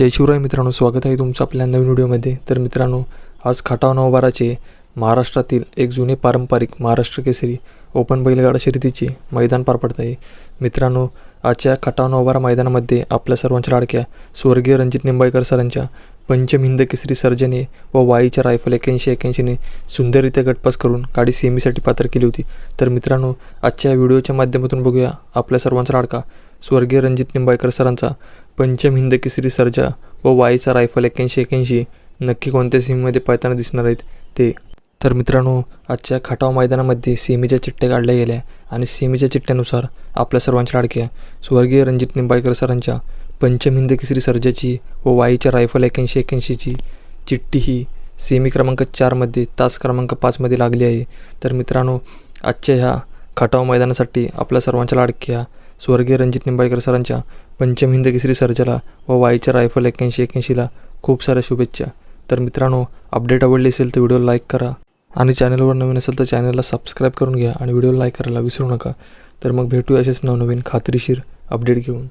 जय शिवराय मित्रांनो स्वागत आहे तुमचं आपल्या नवीन व्हिडिओमध्ये. तर मित्रांनो आज खटाव नवबाराचे महाराष्ट्रातील एक जुने पारंपरिक महाराष्ट्र केसरी ओपन बैलगाडा शर्यतीचे मैदान पार पडत आहे. मित्रांनो आजच्या खटाव नवबारा मैदानामध्ये आपल्या सर्वांच्या लाडक्या स्वर्गीय रणजित निंबाळकर सरांच्या पंचम हिंद केसरी सर्जने व वाईच्या रायफल एक्याऐंशी एक्याऐंशीने सुंदररित्या गटपास करून गाडी सेमीसाठी पात्र केली होती. तर मित्रांनो आजच्या व्हिडिओच्या माध्यमातून बघूया आपल्या सर्वांचा लाडका स्वर्गीय रणजित निंबाळकर सरांचा पंचम हिंद केसरी सर्जा व वाईचा रायफल एक्याऐंशी एक्याऐंशी नक्की कोणत्या सीमेमध्ये पळताना दिसणार आहेत ते? तर मित्रांनो आजच्या खटाव मैदानामध्ये सेमीच्या चिठ्ठ्या काढल्या गेल्या आणि सेमीच्या चिठ्ठ्यानुसार आपल्या सर्वांच्या लाडक्या स्वर्गीय रणजित निंबाळकर सरांच्या पंचम हिंद केसरी सर्जाची व वाईच्या रायफल एक्याऐंशी एक्याऐंशीची चिठ्ठी ही सेमी क्रमांक चारमध्ये तास क्रमांक पाचमध्ये लागली आहे. तर मित्रांनो आजच्या ह्या खटाव मैदानासाठी आपल्या सर्वांच्या लाडक्या स्वर्गीय रणजित निंबाळकर सरांच्या पंचम हिंद केसरी सर्जाला व वाईच्या रायफल एक्याऐंशी एक्याऐंशीला खूप साऱ्या शुभेच्छा. तर मित्रांनो अपडेट आवडली असेल तर व्हिडिओ लाईक करा आणि चॅनलवर नवीन असेल तर चॅनलला सबस्क्राईब करून घ्या आणि व्हिडिओ लाईक करायला विसरू नका. तर मग भेटू असेच नवनवीन खात्रीशीर अपडेट घेऊन.